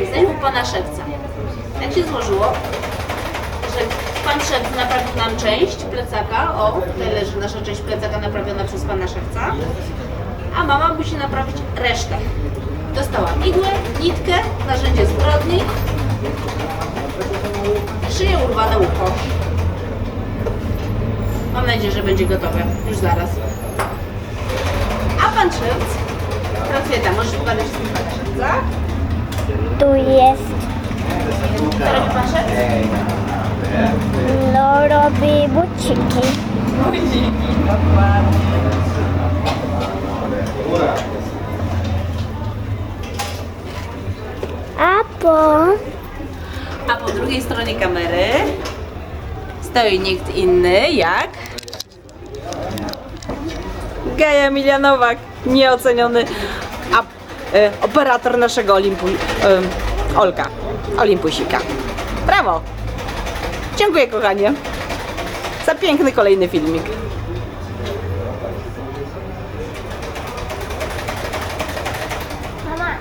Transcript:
Jesteśmy u pana szewca. Tak się złożyło, że pan szewc naprawił nam część plecaka. O, tutaj leży nasza część plecaka naprawiona przez pana szewca. A mama musi naprawić resztę. Dostała igłę, nitkę, narzędzie zbrodni, szyję urwane ucho. Mam nadzieję, że będzie gotowe już zaraz. A pan szewc tam. Możesz z? Tu jest, robi no robi buciki. A po A po drugiej stronie kamery stoi nikt inny jak Hej, Emilia Nowak, nieoceniony a, e, operator naszego Olimpu... E, Olka, Olimpusika. Brawo! Dziękuję kochanie za piękny kolejny filmik. Mama.